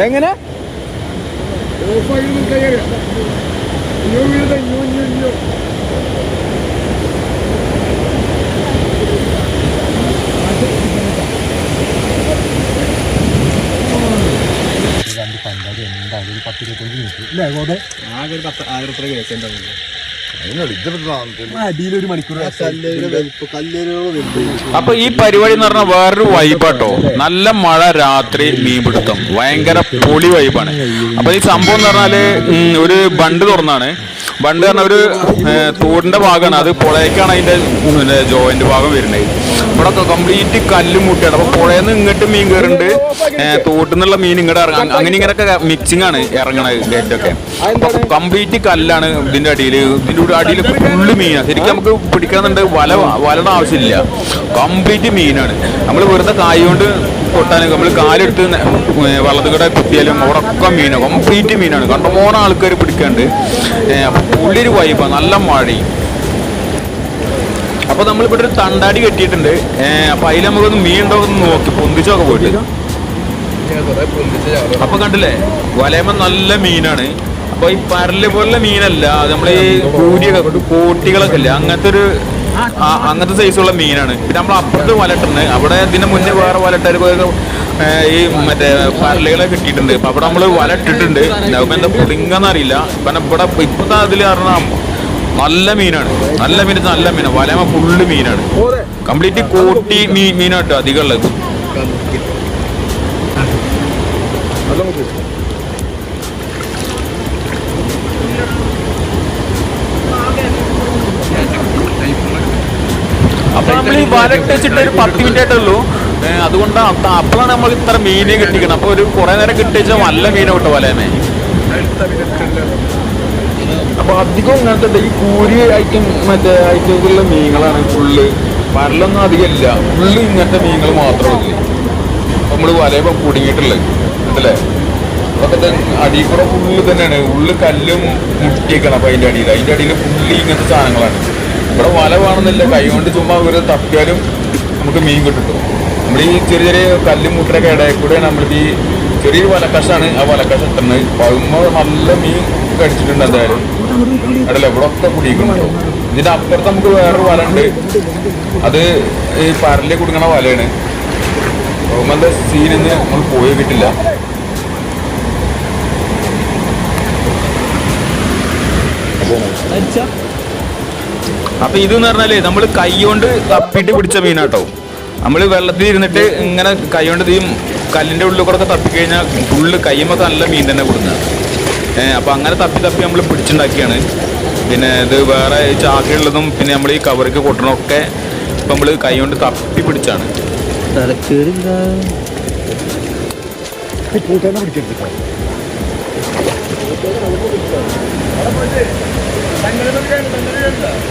എങ്ങനെ? എന്തായാലും ഒരു പത്ത് ഇരുപത്തഞ്ച് മിനിറ്റ്. ഇല്ലേ ഗോതെ ആകെ ഒരു പത്ത് ആയിരത്തി കേസ് ഉണ്ടാവില്ല അടിയിലൊരു മണിക്കൂർ അപ്പൊ ഈ പരിപാടി എന്ന് പറഞ്ഞാൽ വേറൊരു വൈബാട്ടോ നല്ല മഴ രാത്രി മീൻപിടുത്തം. ഭയങ്കര പൊളി വൈബാണ് അപ്പൊ ഈ സംഭവം എന്ന് പറഞ്ഞാൽ ഒരു ബണ്ട് തുറന്നാണ്. ബണ്ട് പറഞ്ഞ ഒരു തോടിന്റെ ഭാഗമാണ് അത് പുഴയ്ക്കാണ് അതിന്റെ ജോയിന്റ് ഭാഗം വരുന്നത്. ഇവിടെ കംപ്ലീറ്റ് കല്ലും മുട്ടിയാണ്. അപ്പൊ പുഴയിൽ നിന്ന് ഇങ്ങോട്ട് മീൻ കയറുന്നുണ്ട് തോട്ടിൽ നിന്നുള്ള മീൻ ഇങ്ങോട്ട് ഇറങ്ങാം. അങ്ങനെ ഇങ്ങനെയൊക്കെ മിക്സിംഗ് ആണ് ഇറങ്ങണത് ഒക്കെ കംപ്ലീറ്റ് കല്ലാണ് ഇതിന്റെ അടിയിൽ ഇതിന്റെ കൂടെ അടിയിൽ ഫുള്ള് മീനാണ് ശരിക്കും നമുക്ക് പിടിക്കണമെന്നുണ്ട് വല വലയുടെ ആവശ്യമില്ല. കംപ്ലീറ്റ് മീനാണ്. നമ്മൾ വെറുതെ കായ കൊണ്ട് കൊട്ടാനും നമ്മൾ കാലെടുത്ത് വള്ളത്തിൽ ഏ, വെള്ളത്തിൽ കൂടെ കുത്തിയാലും ഒക്കെ മീനാണ് കംപ്ലീറ്റ് മീനാണ്. കണ്ടമോണം ആൾക്കാർ പിടിക്കാണ്ട്. അപ്പം പുള്ളിയൊരു വൈബാണ് നല്ല മഴയും. അപ്പോൾ നമ്മളിവിടെ ഒരു തണ്ടാടി കെട്ടിയിട്ടുണ്ട്. അപ്പോൾ അപ്പൊ അതിൽ നമുക്കൊന്ന് മീൻ ഉണ്ടോ എന്ന് നോക്കി. പൊന്തിച്ചൊക്കെ പോയിട്ട്. അപ്പൊ കണ്ടില്ലേ? വലയമ്മ നല്ല മീനാണ്. അപ്പൊ ഈ പരൽ പോലുള്ള മീനല്ല. നമ്മൾ ഈ കൂരിയൊക്കെ കോട്ടികളൊക്കെ ഇല്ലേ? അങ്ങനത്തെ ഒരു അങ്ങനത്തെ സൈസുള്ള മീനാണ്. പിന്നെ നമ്മൾ അപ്പുറത്ത് വലട്ടുണ്ട് അവിടെ ഇതിന് മുന്നേ വേറെ വലട്ടാര് ഈ മറ്റേ പരലുകളെ കിട്ടിയിട്ടുണ്ട്. അപ്പൊ അവിടെ നമ്മൾ വലട്ടിട്ടുണ്ട്. അപ്പം എന്താ പുളിങ്ങന്ന് അറിയില്ല. പിന്നെ ഇവിടെ ഇപ്പത്തെ അതിൽ പറഞ്ഞാൽ നല്ല മീനാണ്. നല്ല മീൻ നല്ല മീനാണ് വലമ ഫുള്ള് മീനാണ്. കംപ്ലീറ്റ് കോട്ടി മീൻ മീനാട്ടോ അധികം ഉള്ളത് നമ്മൾ ഈ വെച്ചിട്ട് ഒരു പത്ത് മിനിറ്റ് ആയിട്ടുള്ളൂ അതുകൊണ്ട് അതുകൊണ്ടാണ് അപ്പോഴാണ് നമ്മൾ ഇത്ര മീനെ കിട്ടിക്കണം അപ്പൊ ഒരു കുറെ നേരം കിട്ടിച്ചാൽ നല്ല മീനെ കിട്ടും വലേമേ അപ്പൊ അധികം ഇങ്ങനത്തെ ഈ കൂരി ഐറ്റം മറ്റേ ഐറ്റത്തിലുള്ള മീനുകളാണ് ഫുള്ള് വരലൊന്നും അധികം ഇല്ല ഫുള്ള് ഇങ്ങനത്തെ മീനുകൾ മാത്രമേ ഉള്ളൂ. നമ്മൾ വലയപ്പം കുടുങ്ങിയിട്ടുള്ളത്. അല്ലേ അതൊക്കെ അടിയിൽ കൂടെ ഫുള്ള് തന്നെയാണ് ഉള്ളു കല്ലും മുട്ടിയേക്കണം അപ്പൊ അതിന്റെ അടിയിൽ. അതിന്റെ അടിയിൽ ഫുള്ള് ഇങ്ങനത്തെ സാധനങ്ങളാണ്. ഇവിടെ വല വേണമെന്നില്ല കൈ കൊണ്ട് ചുമ്മാ ഒരു തപ്പിയാലും നമുക്ക് മീൻ കിട്ടും. നമ്മൾ ഈ ചെറിയ ചെറിയ കല്ലും മുട്ടയൊക്കെ ഇടയിൽ കൂടെയാണ് നമ്മളിത് ഈ ചെറിയൊരു വലക്കഷാണ്. ആ വലക്കഷ ഇട്ടുന്നത് പകുമ്പോൾ നല്ല മീൻ കടിച്ചിട്ടുണ്ട് എന്തായാലും. അടല്ല ഇവിടെ ഒക്കെ കുടിക്കുന്നുണ്ടോ ഇതിന്റെ അപ്പുറത്ത് നമുക്ക് വേറൊരു വല ഉണ്ട്. അത് ഈ പരലിൽ കുടുങ്ങണ വലയാണ്. പോകുമ്പോൾ സീനിന്ന് നമ്മൾ പോയി കിട്ടില്ല അപ്പൊ ഇത് എന്ന് പറഞ്ഞാൽ നമ്മൾ കൈ കൊണ്ട് തപ്പിട്ട് പിടിച്ച മീനാട്ടോ. നമ്മൾ വെള്ളത്തിൽ ഇരുന്നിട്ട് ഇങ്ങനെ കൈ കൊണ്ട് ഈ കല്ലിന്റെ ഉള്ളിൽ കൂടെ തപ്പിക്കഴിഞ്ഞാൽ ഫുള്ള് കയ്യുമൊക്കെ നല്ല മീൻ തന്നെ കൊടുക്കുന്നത് ഏഹ് അപ്പൊ അങ്ങനെ തപ്പി തപ്പി നമ്മൾ പിടിച്ചുണ്ടാക്കിയാണ്. പിന്നെ ഇത് വേറെ ചാക്കിയുള്ളതും പിന്നെ നമ്മൾ ഈ കവറിക്ക് കൊട്ടണമൊക്കെ ഇപ്പൊ നമ്മൾ കൈ കൊണ്ട് തപ്പി പിടിച്ചാണ്. പിടിക്കരുത്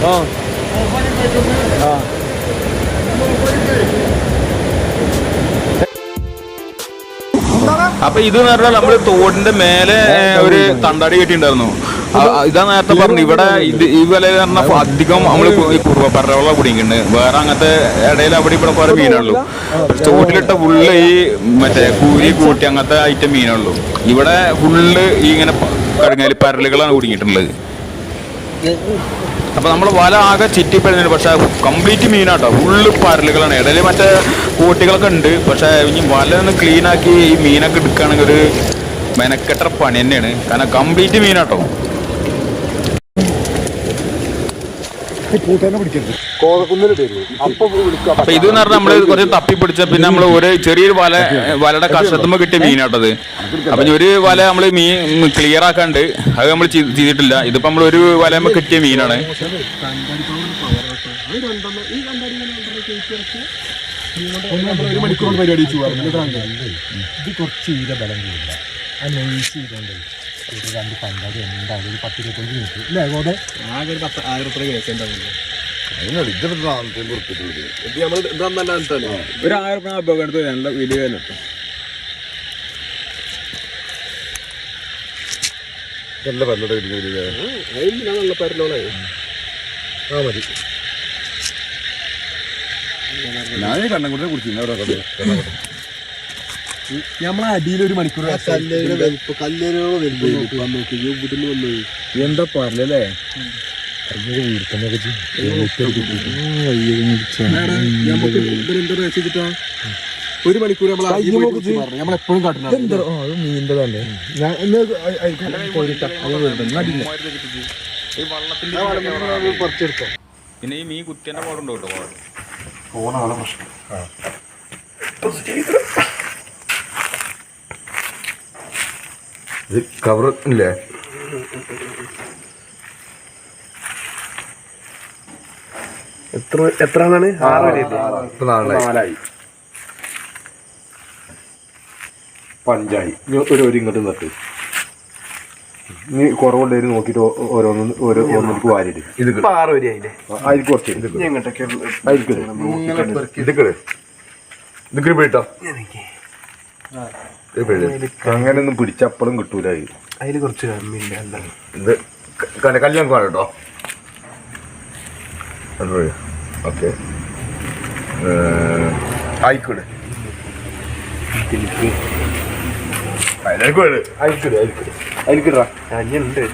ആ. ആ അപ്പൊ ഇത് എന്ന് പറഞ്ഞാൽ നമ്മൾ തോടിന്റെ മേലെ ഒരു തണ്ടാടി കെട്ടിണ്ടായിരുന്നു ഇതാ നേരത്തെ പറഞ്ഞു ഇവിടെ ഇത് ഈ വില പറഞ്ഞാൽ അധികം നമ്മൾ കു- ഈ കുറുവ പരവള കുടിക്കുന്നുണ്ട് വേറെ അങ്ങനത്തെ ഇടയിൽ അവിടെ ഇവിടെ കുറെ മീനുള്ളൂ തോട്ടിലിട്ട ഫുള്ള് ഈ മറ്റേ കൂരി കൂട്ടി അങ്ങനത്തെ ഐറ്റം മീനുള്ളൂ ഇവിടെ ഫുള്ള് ഈ ഇങ്ങനെ കഴിഞ്ഞാൽ പരലുകളാണ് കുടുങ്ങിയിട്ടുള്ളത്. അപ്പൊ നമ്മൾ വല ആകെ ചിറ്റിപ്പെടുന്നുണ്ട് പക്ഷെ കംപ്ലീറ്റ് മീനാട്ടോ. ഫുള്ള് പരലുകളാണ്. ഇടയിൽ മറ്റേ കൂട്ടികളൊക്കെ ഉണ്ട്. പക്ഷെ ഇനി വല ഒന്ന് ക്ലീനാക്കി ഈ മീനൊക്കെ എടുക്കുകയാണെങ്കിൽ ഒരു മെനക്കെട്ട പണി തന്നെയാണ്. കാരണം കംപ്ലീറ്റ് മീനാട്ടോ. പിടിക്കരുത്. കോതക്കുന്നിൽ തരൂ അപ്പൊ ഇത് എന്ന് പറഞ്ഞാൽ നമ്മൾ കുറച്ച് തപ്പി പിടിച്ച പിന്നെ നമ്മൾ ഒരു ചെറിയൊരു വല വലയുടെ കഷത്തുമ്പോ കിട്ടിയ മീനാട്ടത് അപ്പൊ ഒരു വല നമ്മൾ മീൻ ക്ലിയർ ആക്കാണ്ട് അത് നമ്മൾ ചെയ്തിട്ടില്ല ഇതിപ്പോ നമ്മൾ ഒരു വല കിട്ടിയ മീനാണ്. ഒരു മണിക്കൂർ പരിപാടി ഇത് കുറച്ച് ഈര ബലം കൂടില്ല ആ നൈസ് ചെയ്തോണ്ട് ഒരു രണ്ട് പണ്ടാടി എന്തായാലും ഒരു പത്ത് ഇരുപത്തഞ്ച് മിനിറ്റ് അല്ലേ ഗോതെ ആകെ ഒരു പത്ത് ആയിരത്തി കേസ് ഉണ്ടാവില്ല ഒരു ആയിരം രൂപ എടുത്ത് നല്ല വലിയ വില കിട്ടും നല്ല പല്ലട കിട്ടുന്നില്ല നല്ല പരലോളെ ആ മതി. ഞാൻ കണ്ണൻകുട്ടിനെ കുടിച്ചിരുന്നു അവിടെ നമ്മളെ അടിയിൽ ഒരു മണിക്കൂർ കല്ലേരുടെ വലിപ്പം കല്ലേരോളം വരുമ്പോ വന്നു നോക്കി ഇവിടുന്ന് വന്നു എന്താ ഒരു മണിക്കൂർ നമ്മൾ നമ്മളെപ്പോഴും പിന്നെ ഈ മീൻ കുത്തിയന്റെ പാടുണ്ടോ കേട്ടോ പോണ പ്രശ്നം ഇത് കവർ ഇല്ലേ? എത്ര എത്ര ആണാണ് നാലായി. പഞ്ചായി. ഒരു ഒരു ഇങ്ങോട്ട് നിർത്തി നീ കുറവുണ്ടായി നോക്കിട്ട് ഓ- ഓരോന്ന് ഓരോ ഒന്നിലേക്ക് വാരിട് ഇത് ആറ് വരെ ആയില്ലേ അതിൽ കുറച്ച്. പോയിട്ടോ അങ്ങനെ ഒന്നും പിടിച്ചപ്പളും കിട്ടൂല. അതിൽ കുറച്ച് കമ്മിയില്ല എന്താണ് ഇത് കല്യാണം കാണാം കേട്ടോ. ഓക്കെ. ആയിക്കോട്ടെ അതിലേക്ക് അയക്കിട് അയക്കിട് അയക്കിടാ ഞാൻ ഉണ്ട്.